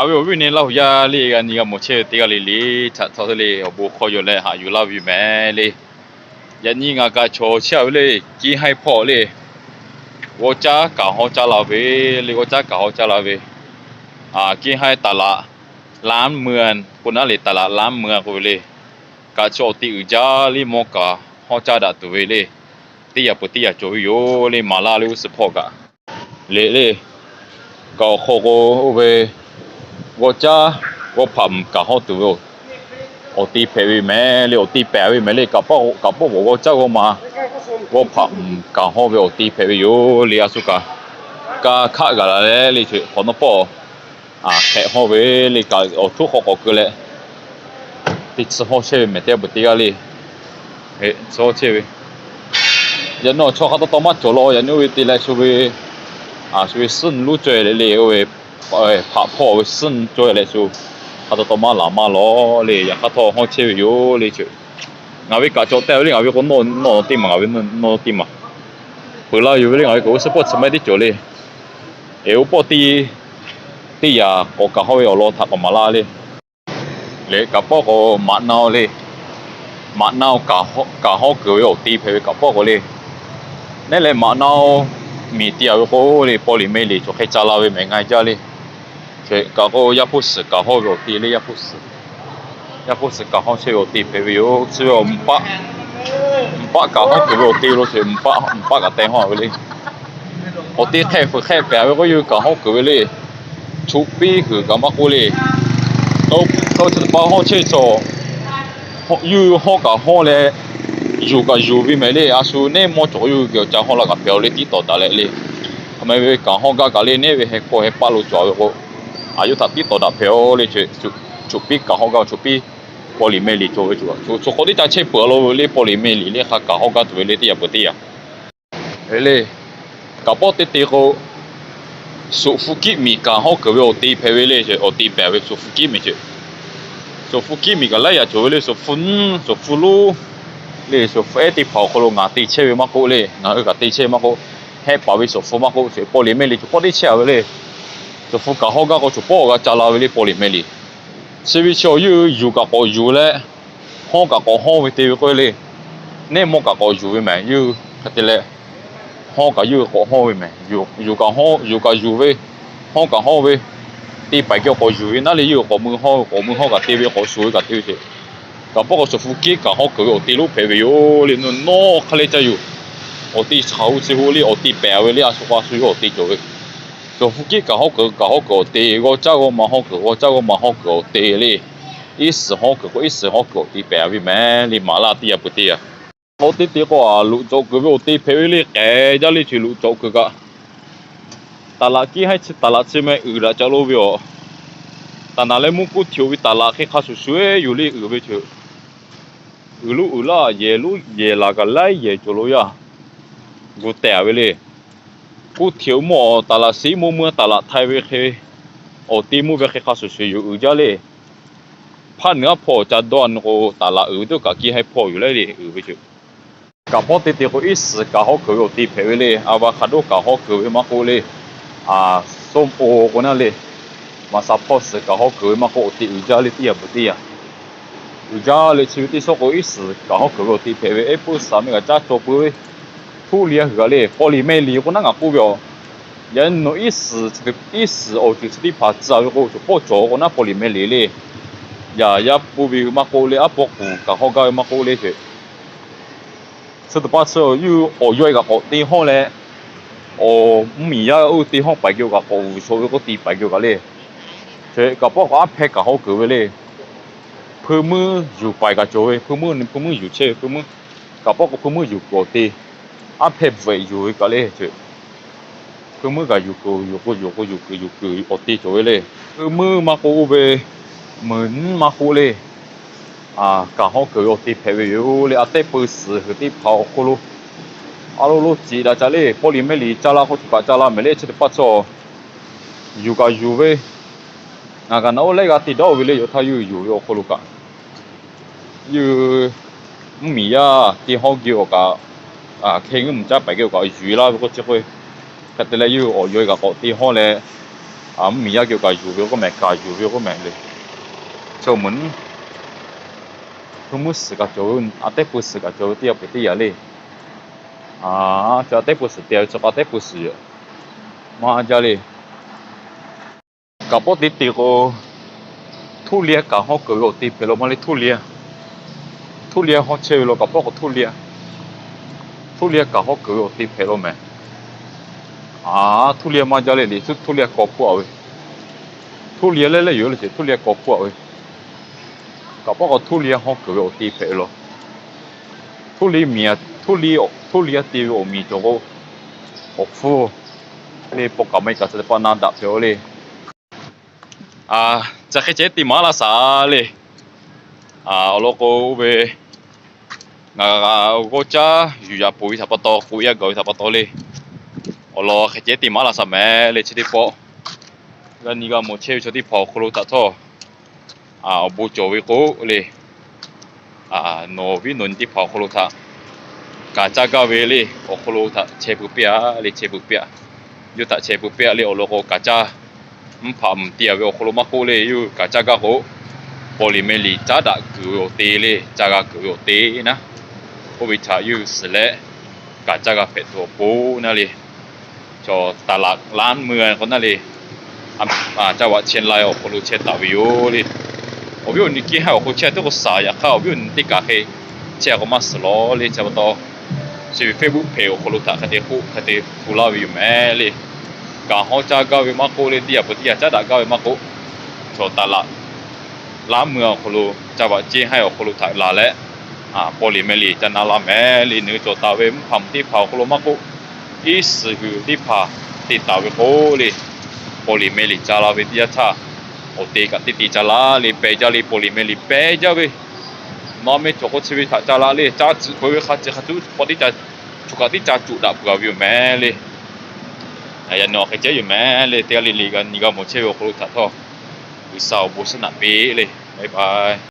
ဟวဝวဝိနေလေ่ย်ลလေးนညီကမခมေชေးကလေးลีးချဆောีလေးลိုခေါ်ရလဲဟာယူလာပြီမลလေးယแม่ငါยချนာချောလေးကြီးဟိုက်ဖို့လေးဝါချာကဟောချ้าပဲလေးဝါချာကาောချလာပဲวာကြီ้ากုက်တ้ာล้านเมืองคนนั้นเลยตลาดล้านเมืองกูเลยกาโชตีอุจาลิโมกาฮอจาดัตัวเลยตียาปุตียาโจยโยเลยมาลาลิวสปอกะเลยเลยก็โคโกเว我家我拍唔搞好到，我啲皮會咩？你我啲皮會咩？你搞不搞不我我走個嘛？我怕唔搞好俾我啲皮會有你阿叔噶，噶卡噶啦咧，你去可能不啊？卡好俾你搞我出好學嘅咧，啲吃好些咪得不得噶你？诶吃好些ยันนอ多อบเขาต้องมาจ่อรอยันนไปพักผ่อนสิ่งจอยเลยสูขาตัวมาลามาล้อเลยอยากขาท้องห้องเชื่ออยู่เลยชจู่อาวิกาจอดเตอลี่อาวิคนนอนนอนตีมาอาวิคนนอนตีมาเปล้วอยู่เลยอาวิกูอสปอร์ตสมัยที่จู่เลยเอวปอดีตียาโอกาสเขาอยู่รอทักมาลาเลยเลยกับพ่อก็มาหน้าเลยมาหน้ากับกับเขาเกี่ยวกตีเพื่อกับพ่อก็เลยนี่เลยมาหน้ามีเตียาวิคนเลยปอลิเมลีจู่เขาจะลาวิไม่ง่าจ้าเลย chế cả họ ya bút sự cả rồi thì lấy ya bút sự ya bút sự cả rồi thì phải biểu chỉ có ba ba cả họ thì rồi thì rồi thì ba ba cả tên họ vậy họ thì thay phải thay bé với cái cả họ cái vậy chú bi cái cái mắc vậy đâu đâu chỉ ba họ chơi trò họ yêu họ cả họ này dù cả dù vì mấy đấy à số này mỗi chỗ yêu kiểu chẳng họ là cả béo đấy tí tao đã lại đấy ทำไมไปกังห้องก็กะเล่นเนี่ยไปให้โคให้ป้าลูกจอยโคอายุถ้าติดต่อดับเพลเลยชุชุปีกับห้องก็ชุปีโพลิเมลีโจไว้ชัวชุชุคนที่จะใช้เปลือกเราเลยโพลิเมลีเลยค่ะกับห้องก็ตัวเลยที่ยังไม่ตีอ่ะเฮ้ยกับปอติดตีเขาสุฟุกิมีกับห้องก็ว่าตีเพลเลยใช่ตีแปลว่าสุฟุกิมีใช่สุฟุกิมีกับไรอ่ะชัวเลยสุฟุนสุฟุลูเลยสุฟุเอติเผาเขาลงงานตีเชื่อมากกว่าเลยงานเออกับตีเชื่อมากกว่าให้ป่าวไปสุฟุมากกว่าสุโพลิเมลีชุโพลิเชื่อไว้เลยจะฟุกเขาก็ก็จะบอกกัาจะเล่าเรื่องโบราณเลยชีวิตชาวยูยูกับอยูเล่ห้องกับห้องไม่ตีกเล่เนี่ยมอกกับยูวิเแม่ยูก็เดี๋ยวห้องกับยูกับห้องวิเแม่ยูยูกับห้องยูกับยูวิ่ห้องกับห้องวิตีไปเกี่ยวกับยูวินั่นเลยยูกับมือห้องกับมือห้องกับตีก็สวยกับตีสิกับอกว่าฟุกเขาก็คือตีลูกเปรียวเลยนู่นนอกเขาเลยจะยู่อดีตชาวชีวิตเลยอดีเปรียวเลยอาสุภาษิตอตีตจ个腹肌搞好个搞好个地，我找个蛮好个，我找个蛮好个地哩，一时好个个一时好个地白为咩？你麻辣地也不地啊？我地地个啊，泸州个我地皮为哩改，家里去泸州个个，大辣鸡还吃大辣吃咩？鱼啦，叫路标，但那里木古条为大辣去卡水水，有哩鱼为条，鱼路鱼啦，夜路夜那个来夜走路呀，我带为哩。กูเที่ยวหมอตลาดสีมูเมืองตลาดไทยเวคโอตีมูเวคข้าสุดอยู่อือจ้เลยพันเนื้อพอจะดอนโอตลาดอือตัวกะกี้ให้พออยู่เลยดิอือไปจุกับพอติดติดกูอิสกับเขาเขียอตีเผยเลยอาวาคาโดกับเขาเขียมาโูเลยอ่าส้มโอคนนั้นเลยมาซัพพอร์ตกับเขาเขียวมาโคตีอือจ้เลยเตียบุตีะอือจ้เลยชีวิตที่สกุลอิสกับเขาเขียอตีเผยเอปุสามีกับจ้าจบเลย土里河里火里每里我那个股票，人侬一时这个一时哦就是你怕之后我就不做我那火里每里嘞，呀呀不比嘛股里啊不股，搞好搞嘛股里去，这都把之后又哦又一个哦地方嘞，哦米呀哦地方白叫个哦所谓个地白叫个嘞，这搞不好拍搞好搞个嘞。เพื่อมืออยู่ไปกับโจ้เพื่อมือเพื่อมืออยู่เช่เพื่อมือกับพ่อก็เพื่อมืออยู่โกตีอาเพืไปอยู่ก็เลยจืคือมือก็อยู่กูอยู่กูอยู่กูอยู่กูอยู่กูอดที่ช่วยเลยคือมือมาคู่ไปเหมือนมาคู่เลยอ่าก็ห้องเกี่ยวอดที่เพื่อยู่เลยอาจต้ปุ๊บสิ่ือที่พาวกูลุอาลุลุจีดาจ้าเลยปุ่นไม่รีจ้าละก็ถูกจ้าละไม่เลยชิดปัจจุอยู่กั็อยู่ไปงานนั้นเลยก็ติดดาวไปเลยถ้าอยู่อยู่อยู่คูลุกันอยู่มีอะที่ห้องเกี่ยวกับ啊，傾唔知俾叫個魚啦，嗰只會，佢哋咧要我要個個地方咧，啊，唔要叫個魚嗰個名，個魚嗰個名咧，就門，佢冇食個做，阿爹不食個做啲有別啲嘢咧，啊，就阿爹不食掉，就阿爹不食，嘛就咧，個波啲啲個，土鳖個好佢個啲，譬如話你土鳖，土鳖好吃咯，個波個土鳖。ทุเรียนกับเขาเกิดติดเพลมไหมอ่าทุเรียมาจะเลยดิทุทุเรียกอบพวกเอ้ทุเรียเล่ยๆอยู่เลยสิทุเรียกอบพวกเอ้กับพวกทุเรียนเขาเกิดติดเพลทุเรียเมียทุเรียทุเรียตีโอมีจงก็โอ้ฟูเลยปกกับไม่กับสจะปานานดับเดียวเลยอ่าจะแค่เจ็ตีมาละสาเลยอ่าโลโก้เวงาาโกจะอยู่ยาปุ๋ยสับปะรดคุยยาเกสับปะรดเลยโอ้ล่ะเจ๊ตีมาละสมัยเลยชิดปอแล้วนี่ก็มเชื่อชุดปอคุรูตัดท่ออาบุจวิโกเลยอ่าโนวินุนติปอครูทักกาจ้ก้าเวลีโอครูทักเชฟุเปียเลยเชฟุเปียยูตัดเชฟุเปียเลยโอ้ล่ะก็กาจ้าผมเตียวโอครูมากเลยอยู่กาจ้ก้าโก้บลิเมลิจัาดักกิโยตีเลยจัก้ากิยยตีนะผู้วิย不维查有是กาจ个ก多เ那里，叫ตััวปูนน่ลจอตลาดล้านเมืองคนนั่นเลยอ่าจังหวัดเชียงรายโอ้โหรู้เชีตาวิโอเลยโอ้ยนี่กี่ให้โอ้โหเชีตัวก็สายเข้าโอ้ยนี่กะเฮเชียงก็มาสโลเลยจะมาต่อชีวิตเฟซบุ๊กเพลโอ้โหรู้ทัคดีคู่คดีฟูลาวิวแม่เลยการห้องจ้าก้าวิมาโกเลยเดียบเดียจ้าด่าก้าวิมาโกจอตลาดล้านเมืองโอ้โหรู้จังหวัดเชียงรายโอ้โหรู้ทากลาแล้วอ่าโปลิเมลีจันนาลาเมลีนือโจตาเวมพัมที่เผาโคลมากุอิสหือที่พาติดตาเวโคลิโปลิเมลีจาลาเวติยาชาโอติกันติติจาลาลีเปจาลีโปลิเมลีเปจาเวมาเมจโคชีวิตจาลาลีจ้าจุเวขัดจะขัดจุปฏิจาจุกที่จาจุดับกาวิวแมลีไอ้ยันนอกเจอยู่แม่เลยเตียลีลีกันนี่ก็หมดเชื่อโคลุทัดทอวิสาวบุษนาปีเลยบายบาย